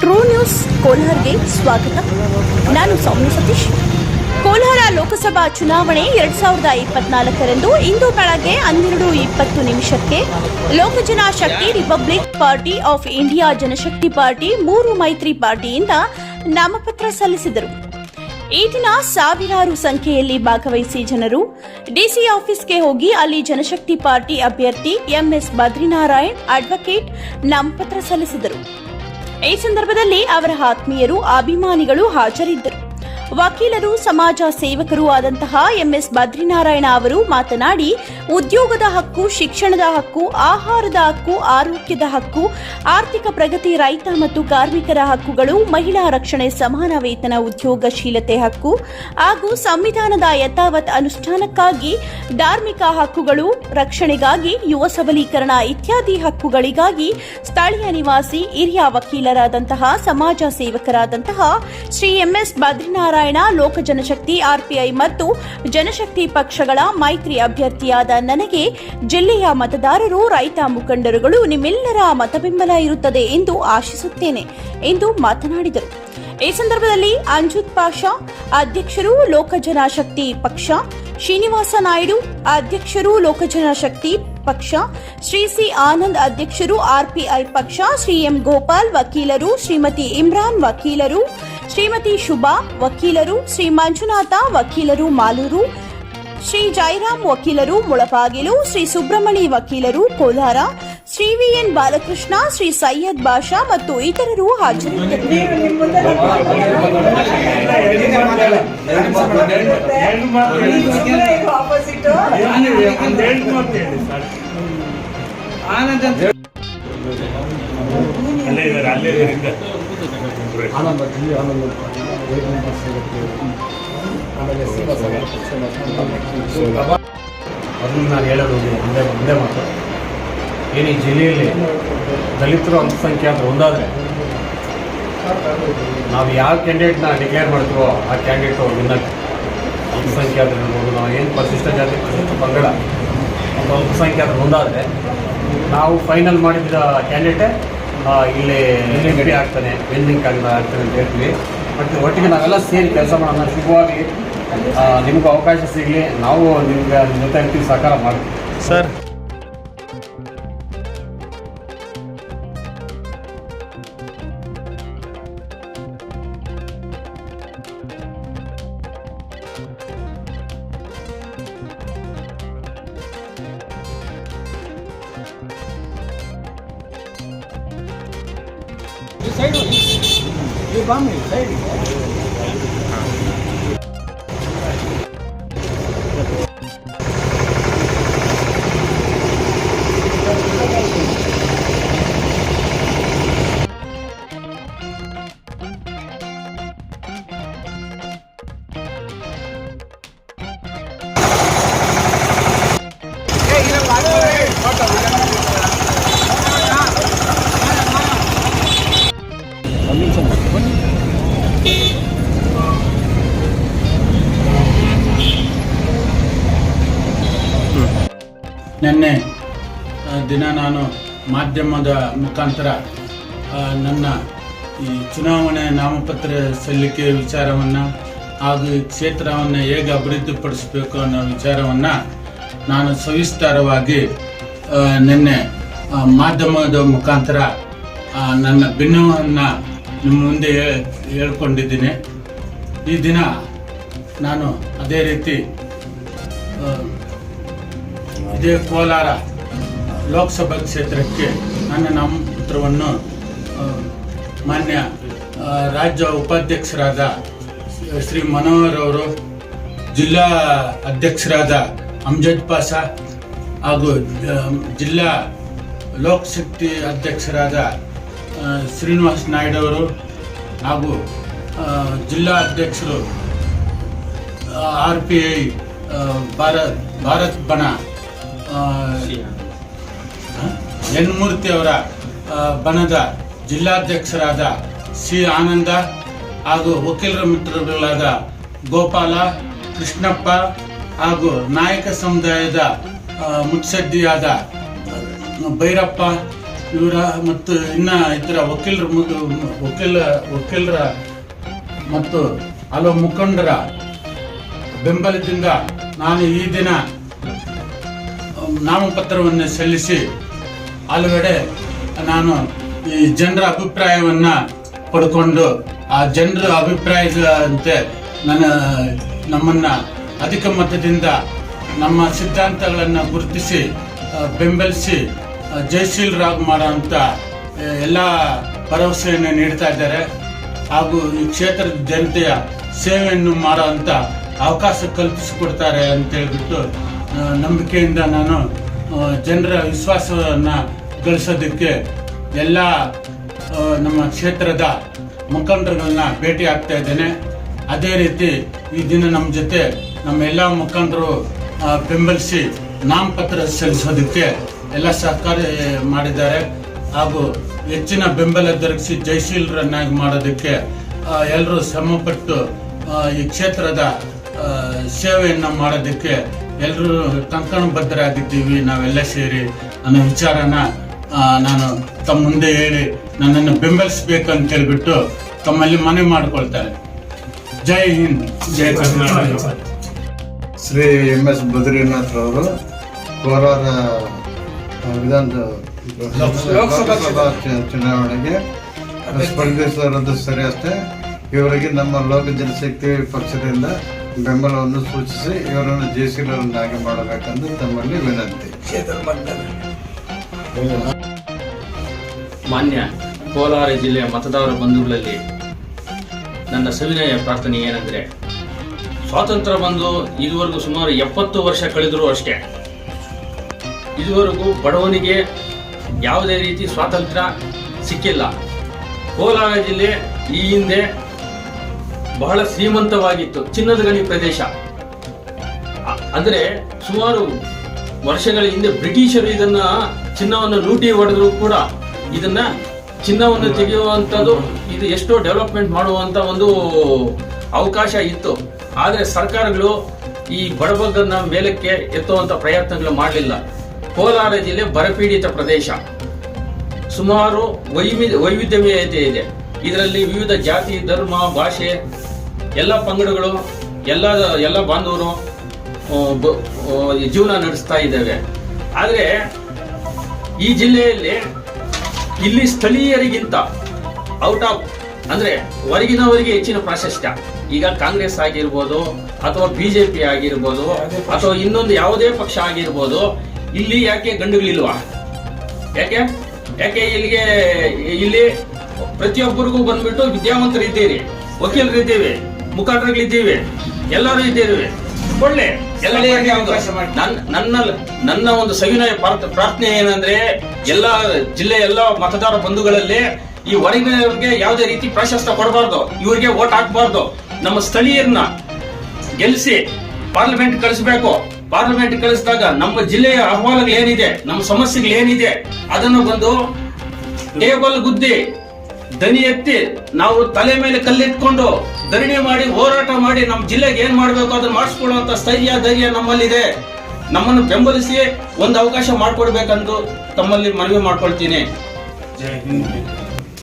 True news ಕೋಲಾರ್ಗೆ ಸ್ವಾಗತ. ನಾನು ಸೌಮ್ಯ ಸತೀಶ್. ಕೋಲಾರ ಲೋಕಸಭಾ ಚುನಾವಣೆ ಎರಡ್ ಸಾವಿರದ ಇಪ್ಪತ್ನಾಲ್ಕರಂದು ಇಂದು ಬೆಳಗ್ಗೆ ಹನ್ನೆರಡು ಇಪ್ಪತ್ತು ನಿಮಿಷಕ್ಕೆ Lok Jan Shakti republic party of India Janshakti party ಮೂರು ಮೈತ್ರಿ ಪಾರ್ಟಿಯಿಂದ ನಾಮಪತ್ರ ಸಲ್ಲಿಸಿದರು. ಈ ದಿನ ಸಾವಿರಾರು ಸಂಖ್ಯೆಯಲ್ಲಿ ಭಾಗವಹಿಸಿ ಜನರು ಡಿಸಿ ಆಫೀಸ್ಗೆ ಹೋಗಿ ಅಲ್ಲಿ ಜನಶಕ್ತಿ ಪಾರ್ಟಿ ಅಭ್ಯರ್ಥಿ ಎಂಎಸ್ ಬದ್ರಿನಾರಾಯಣ್ ಅಡ್ವೊಕೇಟ್ ನಾಮಪತ್ರ ಸಲ್ಲಿಸಿದರು. ಈ ಸಂದರ್ಭದಲ್ಲಿ ಅವರ ಆತ್ಮೀಯರು ಅಭಿಮಾನಿಗಳು ಹಾಜರಿದ್ದರು. ವಕೀಲರು, ಸಮಾಜ ಸೇವಕರು ಆದಂತಹ ಎಂಎಸ್ ಬದ್ರಿನಾರಾಯಣ ಅವರು ಮಾತನಾಡಿ, ಉದ್ಯೋಗದ ಹಕ್ಕು, ಶಿಕ್ಷಣದ ಹಕ್ಕು, ಆಹಾರದ ಹಕ್ಕು, ಆರೋಗ್ಯದ ಹಕ್ಕು, ಆರ್ಥಿಕ ಪ್ರಗತಿ, ರೈತ ಮತ್ತು ಕಾರ್ಮಿಕರ ಹಕ್ಕುಗಳು, ಮಹಿಳಾ ರಕ್ಷಣೆ, ಸಮಾನ ವೇತನ, ಉದ್ಯೋಗಶೀಲತೆ ಹಕ್ಕು ಹಾಗೂ ಸಂವಿಧಾನದ ಯಥಾವತ್ ಅನುಷ್ಠಾನಕ್ಕಾಗಿ ಧಾರ್ಮಿಕ ಹಕ್ಕುಗಳು, ರಕ್ಷಣೆಗಾಗಿ ಯುವ ಸಬಲೀಕರಣ ಇತ್ಯಾದಿ ಹಕ್ಕುಗಳಿಗಾಗಿ ಸ್ಥಳೀಯ ನಿವಾಸಿ, ಹಿರಿಯ ವಕೀಲರಾದಂತಹ, ಸಮಾಜ ಸೇವಕರಾದಂತಹ ಶ್ರೀ ಎಂಎಸ್ ಬದ್ರಿನಾರಾಯಣ ಲೋಕ ಜನಶಕ್ತಿ, ಆರ್ಪಿಐ ಮತ್ತು ಜನಶಕ್ತಿ ಪಕ್ಷಗಳ ಮೈತ್ರಿ ಅಭ್ಯರ್ಥಿಯಾದ ನನಗೆ ಜಿಲ್ಲೆಯ ಮತದಾರರು, ರೈತ ಮುಖಂಡರುಗಳು ನಿಮ್ಮೆಲ್ಲರ ಮತಬೆಂಬಲ ಇರುತ್ತದೆ ಎಂದು ಆಶಿಸುತ್ತೇನೆ ಎಂದು ಮಾತನಾಡಿದರು. ಈ ಸಂದರ್ಭದಲ್ಲಿ ಅಂಜುತ್ ಪಾಷಾ, ಅಧ್ಯಕ್ಷರು ಲೋಕಜನಶಕ್ತಿ ಪಕ್ಷ, ಶ್ರೀನಿವಾಸ ನಾಯ್ಡು, ಅಧ್ಯಕ್ಷರು ಲೋಕಜನಶಕ್ತಿ ಪಕ್ಷ, ಶ್ರೀ ಸಿ ಆನಂದ್ ಅಧ್ಯಕ್ಷರು ಆರ್ಪಿಐ ಪಕ್ಷ, ಶ್ರೀ ಎಂ ಗೋಪಾಲ್ ವಕೀಲರು, ಶ್ರೀಮತಿ ಇಮ್ರಾನ್ ವಕೀಲರು ಶ್ರೀಮತಿ ಶುಭಾ ವಕೀಲರು ಶ್ರೀ ಮಂಜುನಾಥ ವಕೀಲರು ಮಾಲೂರು ಶ್ರೀ ಜೈರಾಮ್ ವಕೀಲರು ಮುಳಬಾಗಿಲು ಶ್ರೀ ಸುಬ್ರಹ್ಮಣಿ ವಕೀಲರು ಕೋಲಾರ ಶ್ರೀ ವಿ ಎನ್ ಬಾಲಕೃಷ್ಣ ಶ್ರೀ ಸೈಯದ್ ಬಾಷಾ ಮತ್ತು ಇತರರು ಹಾಜರಿದ್ದರು. ಆನಂದ್ ಜಿ ಆನಂದ ಸಿಗುತ್ತೆ ಆಮೇಲೆ ಅದನ್ನು ನಾನು ಹೇಳೋದು ಒಂದೇ ಒಂದೇ ಮಾತು. ಏನು ಈ ಜಿಲ್ಲೆಯಲ್ಲಿ ದಲಿತರು ಅಲ್ಪಸಂಖ್ಯಾತರು ಒಂದಾದರೆ ನಾವು ಯಾವ ಕ್ಯಾಂಡಿಡೇಟ್ನ ಡಿಕ್ಲೇರ್ ಮಾಡ್ತೀವೋ ಆ ಕ್ಯಾಂಡಿಡೇಟ್ ವಿನ್ನ ಅಲ್ಪಸಂಖ್ಯಾತರು ಇರ್ಬೋದು ನಾವು ಏನು ಪರಿಶಿಷ್ಟ ಜಾತಿ ಪರಿಶಿಷ್ಟ ಪಂಗಡ ಮತ್ತು ಅಲ್ಪಸಂಖ್ಯಾತರು ಒಂದಾದರೆ ನಾವು ಫೈನಲ್ ಮಾಡಿದ ಕ್ಯಾಂಡಿಡೇಟೇ ಇಲ್ಲಿ ಗಡಿ? ಆಗ್ತಾನೆ ವೆಲ್ಡಿಂಗ್ ಆಗ ಆಗ್ತಾನೆ ಅಂತ ಹೇಳ್ತೀವಿ. ಬಟ್ ಒಟ್ಟಿಗೆ ನಾವೆಲ್ಲ ಸೇರಿ ಕೆಲಸ ಮಾಡೋಣ ಶುಭವಾಗಿ. ನಿಮಗೂ ಅವಕಾಶ ಸಿಗಲಿ ನಾವು ನಿಮ್ಗೆ ನಿಮ್ಮ ಜೊತೆ ಇರ್ತೀವಿ ಸಹಕಾರ ಮಾಡ್ತೀವಿ. ಸರ್ 这个一般没得这个。ನಿನ್ನೆ ದಿನ ನಾನು ಮಾಧ್ಯಮದ ಮುಖಾಂತರ ನನ್ನ ಈ ಚುನಾವಣೆ ನಾಮಪತ್ರ ಸಲ್ಲಿಕೆ ವಿಚಾರವನ್ನು ಹಾಗೂ ಈ ಕ್ಷೇತ್ರವನ್ನು ಹೇಗೆ ಅಭಿವೃದ್ಧಿಪಡಿಸಬೇಕು ಅನ್ನೋ ವಿಚಾರವನ್ನು ನಾನು ಸವಿಸ್ತಾರವಾಗಿ ನಿನ್ನೆ ಮಾಧ್ಯಮದ ಮುಖಾಂತರ ನನ್ನ ಭಿನ್ನವನ್ನು ನಿಮ್ಮ ಮುಂದೆ ಹೇಳ್ಕೊಂಡಿದ್ದೀನಿ. ಈ ದಿನ ನಾನು ಅದೇ ರೀತಿ ಇದೇ ಕೋಲಾರ ಲೋಕಸಭಾ ಕ್ಷೇತ್ರಕ್ಕೆ ನನ್ನ ನಾಮಪತ್ರವನ್ನು ಮಾನ್ಯ ರಾಜ್ಯ ಉಪಾಧ್ಯಕ್ಷರಾದ ಶ್ರೀ ಮನೋಹರ್ ಅವರು, ಜಿಲ್ಲಾ ಅಧ್ಯಕ್ಷರಾದ ಅಮ್ಜದ್ ಪಾಸ ಹಾಗೂ ಜಿಲ್ಲಾ ಲೋಕಶಕ್ತಿ ಅಧ್ಯಕ್ಷರಾದ ಶ್ರೀನಿವಾಸ್ ಅವರು ಹಾಗೂ ಜಿಲ್ಲಾ ಅಧ್ಯಕ್ಷರು R P I Bharat Bharat ಬಣ ಆ, ಎನ್ ಮೂರ್ತಿ ಅವರ ಆ, ಬಣದ ಜಿಲ್ಲಾಧ್ಯಕ್ಷರಾದ ಸಿ ಆನಂದ ಹಾಗೂ ವಕೀಲರ ಮಿತ್ರರುಗಳಾದ ಗೋಪಾಲ ಕೃಷ್ಣಪ್ಪ ಹಾಗೂ ನಾಯಕ ಸಮುದಾಯದ ಮುತ್ಸದ್ದಿಯಾದ ಭೈರಪ್ಪ ಇವರ ಮತ್ತು ಇನ್ನ ಇತರ ವಕೀಲರ ವಕೀಲ ವಕೀಲರ ಮತ್ತು ಹಲವು ಮುಖಂಡರ ಬೆಂಬಲದಿಂದ ನಾನು ಈ ದಿನ ನಾಮಪತ್ರವನ್ನು ಸಲ್ಲಿಸಿ ಹಲವೆಡೆ ನಾನು ಈ ಜನರ ಅಭಿಪ್ರಾಯವನ್ನು ಪಡ್ಕೊಂಡು ಆ ಜನರ ಅಭಿಪ್ರಾಯದಂತೆ ನನ್ನ ನಮ್ಮನ್ನು ಅಧಿಕ ಮತದಿಂದ ನಮ್ಮ ಸಿದ್ಧಾಂತಗಳನ್ನು ಗುರುತಿಸಿ ಬೆಂಬಲಿಸಿ ಜಯಶೀಲರಾಗಿ ಮಾಡೋಂಥ ಎಲ್ಲ ಭರವಸೆಯನ್ನು ನೀಡ್ತಾ ಇದ್ದಾರೆ. ಹಾಗೂ ಈ ಕ್ಷೇತ್ರದ ಜನತೆಯ ಸೇವೆಯನ್ನು ಮಾಡುವಂತ ಅವಕಾಶ ಕಲ್ಪಿಸಿಕೊಡ್ತಾರೆ ಅಂತ ಹೇಳ್ಬಿಟ್ಟು ಆ, ನಂಬಿಕೆಯಿಂದ ನಾನು ಜನರ ವಿಶ್ವಾಸವನ್ನು ಗಳಿಸೋದಕ್ಕೆ ಎಲ್ಲ ನಮ್ಮ ಕ್ಷೇತ್ರದ ಮುಖಂಡರುಗಳನ್ನ ಭೇಟಿ ಆಗ್ತಾ ಇದ್ದೇನೆ. ಅದೇ ರೀತಿ ಈ ದಿನ ನಮ್ಮ ಜೊತೆ ನಮ್ಮ ಎಲ್ಲ ಮುಖಂಡರು ಬೆಂಬಲಿಸಿ ನಾಮಪತ್ರ ಸಲ್ಲಿಸೋದಕ್ಕೆ ಎಲ್ಲ ಸಹಕಾರ ಮಾಡಿದ್ದಾರೆ. ಹಾಗೂ ಹೆಚ್ಚಿನ ಬೆಂಬಲ ದೊರಕಿಸಿ ಜಯಶೀಲರನ್ನಾಗಿ ಮಾಡೋದಕ್ಕೆ ಎಲ್ಲರೂ ಶ್ರಮಪಟ್ಟು ಈ ಕ್ಷೇತ್ರದ ಸೇವೆಯನ್ನು ಮಾಡೋದಕ್ಕೆ ಎಲ್ಲರೂ ಕಂಕಣಬದ್ಧರಾಗಿದ್ದೀವಿ ನಾವೆಲ್ಲ ಸೇರಿ ಅನ್ನೋ ವಿಚಾರನ ನಾನು ತಮ್ಮ ಮುಂದೆ ಹೇಳಿ ನನ್ನನ್ನು ಬೆಂಬಲಿಸಬೇಕು ಅಂತ ಹೇಳ್ಬಿಟ್ಟು ತಮ್ಮಲ್ಲಿ ಮನವಿ ಮಾಡ್ಕೊಳ್ತಾರೆ. ಜೈ ಹಿಂದ್. ಜೈ ಕರ್ನಾಟಕ. ಶ್ರೀ ಎಂ ಎಸ್ ಬದ್ರಿನಾಥ್ ಅವರು ಕೋಲಾರ ವಿಧಾನ ಲೋಕಸಭಾ ಚುನಾವಣೆಗೆ ಸ್ಪರ್ಧಿಸಿರೋದು ಸರಿ ಅಷ್ಟೇ. ಇವರಿಗೆ ನಮ್ಮ ಲೋಕ ಜನಶಕ್ತಿ ಪಕ್ಷದಿಂದ ಬೆಂಬಲವನ್ನು ಸೂಚಿಸಿ ಇವರನ್ನು ಜಯಶೀಲರನ್ನಾಗಿ ಮಾಡಬೇಕೆಂದು ತಮ್ಮಲ್ಲಿ ವಿನಂತಿ. ಮಾನ್ಯ ಕೋಲಾರ ಜಿಲ್ಲೆಯ ಮತದಾರ ಬಂಧುಗಳಲ್ಲಿ ನನ್ನ ಸವಿನಯ ಪ್ರಾರ್ಥನೆ ಏನೆಂದರೆ, ಸ್ವಾತಂತ್ರ್ಯ ಬಂದು ಇದುವರೆಗೂ ಸುಮಾರು ಎಪ್ಪತ್ತು ವರ್ಷ ಕಳೆದರೂ ಅಷ್ಟೇ, ಇದುವರೆಗೂ ಬಡವನಿಗೆ ಯಾವುದೇ ರೀತಿ ಸ್ವಾತಂತ್ರ್ಯ ಸಿಕ್ಕಿಲ್ಲ. ಕೋಲಾರ ಜಿಲ್ಲೆ ಈ ಹಿಂದೆ ಬಹಳ ಶ್ರೀಮಂತವಾಗಿತ್ತು ಚಿನ್ನದ ಗಣಿ ಪ್ರದೇಶ. ಅಂದ್ರೆ ಸುಮಾರು ವರ್ಷಗಳ ಹಿಂದೆ ಬ್ರಿಟಿಷರು ಇದನ್ನ ಚಿನ್ನವನ್ನು ಲೂಟಿ ಹೊಡೆದ್ರು ಕೂಡ ಇದನ್ನ ಚಿನ್ನವನ್ನು ತೆಗೆಯುವಂಥದ್ದು ಇದು ಎಷ್ಟೋ ಡೆವಲಪ್ಮೆಂಟ್ ಮಾಡುವಂತ ಒಂದು ಅವಕಾಶ ಇತ್ತು. ಆದರೆ ಸರ್ಕಾರಗಳು ಈ ಬಡಬಗ್ಗನ್ನ ಮೇಲಕ್ಕೆ ಎತ್ತುವಂತ ಪ್ರಯತ್ನಗಳು ಮಾಡಲಿಲ್ಲ. ಕೋಲಾರ ಜಿಲ್ಲೆ ಬರಪೀಡಿತ ಪ್ರದೇಶ. ಸುಮಾರು ವೈವಿಧ್ಯ ವೈವಿಧ್ಯಮಯತೆ ಇದೆ. ಇದರಲ್ಲಿ ವಿವಿಧ ಜಾತಿ ಧರ್ಮ ಭಾಷೆ ಎಲ್ಲ ಪಂಗಡಗಳು, ಎಲ್ಲ ಎಲ್ಲ ಬಾಂಧವರು ಜೀವನ ನಡೆಸ್ತಾ ಇದ್ದೇವೆ. ಆದರೆ ಈ ಜಿಲ್ಲೆಯಲ್ಲಿ ಇಲ್ಲಿ ಸ್ಥಳೀಯರಿಗಿಂತ ಔಟ್ ಆಫ್, ಅಂದರೆ ಹೊರಗಿನವರಿಗೆ ಹೆಚ್ಚಿನ ಪ್ರಾಶಸ್ತ್ಯ. ಈಗ ಕಾಂಗ್ರೆಸ್ ಆಗಿರ್ಬೋದು ಅಥವಾ ಬಿ ಜೆ ಪಿ ಆಗಿರ್ಬೋದು ಅಥವಾ ಇನ್ನೊಂದು ಯಾವುದೇ ಪಕ್ಷ ಆಗಿರ್ಬೋದು, ಇಲ್ಲಿ ಯಾಕೆ ಗಂಡುಗಳಿಲ್ವಾ? ಯಾಕೆ? ಯಾಕೆ ಇಲ್ಲಿಗೆ, ಇಲ್ಲಿ ಪ್ರತಿಯೊಬ್ಬರಿಗೂ ಬಂದ್ಬಿಟ್ಟು ವಿದ್ಯಾವಂತರಿದ್ದೀರಿ, ವಕೀಲರಿದ್ದೀವಿ. ಮುಖಂಡರುಗಳಿದ್ದೀವಿ ಎಲ್ಲರೂ ಇದ್ದೇವೆ. ಒಳ್ಳೆ. ನನ್ನ ನನ್ನ ನನ್ನ ಒಂದು ಸವಿನಯ ಪ್ರಾರ್ಥ- ಪ್ರಾರ್ಥನೆ ಏನಂದ್ರೆ ಎಲ್ಲ ಜಿಲ್ಲೆ ಎಲ್ಲ ಮತದಾರ ಬಂಧುಗಳಲ್ಲಿ ಈ ಹೊರಗಿನವ್ರಿಗೆ ಯಾವುದೇ ರೀತಿ ಪ್ರಾಶಸ್ತ್ಯ ಕೊಡಬಾರ್ದು. ಇವರಿಗೆ ಓಟ್ ಹಾಕಬಾರ್ದು. ನಮ್ಮ ಸ್ಥಳೀಯರನ್ನ ಗೆಲ್ಲಿಸಿ ಪಾರ್ಲಿಮೆಂಟ್ ಕಳಿಸ್ಬೇಕು. ಪಾರ್ಲಿಮೆಂಟ್ ಕಳಿಸಿದಾಗ ನಮ್ಮ ಜಿಲ್ಲೆಯ ಅಹವಾಲುಗಳು ಏನಿದೆ ನಮ್ಮ ಸಮಸ್ಯೆಗಳು ಏನಿದೆ ಅದನ್ನು ಬಂದು ಟೇಬಲ್ ಗುದ್ದಿ ದನಿ ಎತ್ತಿ ನಾವು ತಲೆ ಮೇಲೆ ಕಲ್ಲಿಟ್ಕೊಂಡು ಧರಣಿ ಮಾಡಿ, ಹೋರಾಟ ಮಾಡಿ ನಮ್ಮ ಜಿಲ್ಲೆಗೆ ಏನ್ ಮಾಡ್ಬೇಕು ಅದನ್ನ ಮಾಡಿಸ್ಕೊಳ್ಳುವಂತ ಸ್ಥೈರ್ಯ, ಧೈರ್ಯ ನಮ್ಮಲ್ಲಿದೆ. ನಮ್ಮನ್ನು ಬೆಂಬಲಿಸಿ ಒಂದು ಅವಕಾಶ ಮಾಡಿಕೊಡ್ಬೇಕಂದು ತಮ್ಮಲ್ಲಿ ಮನವಿ ಮಾಡ್ಕೊಳ್ತೀನಿ.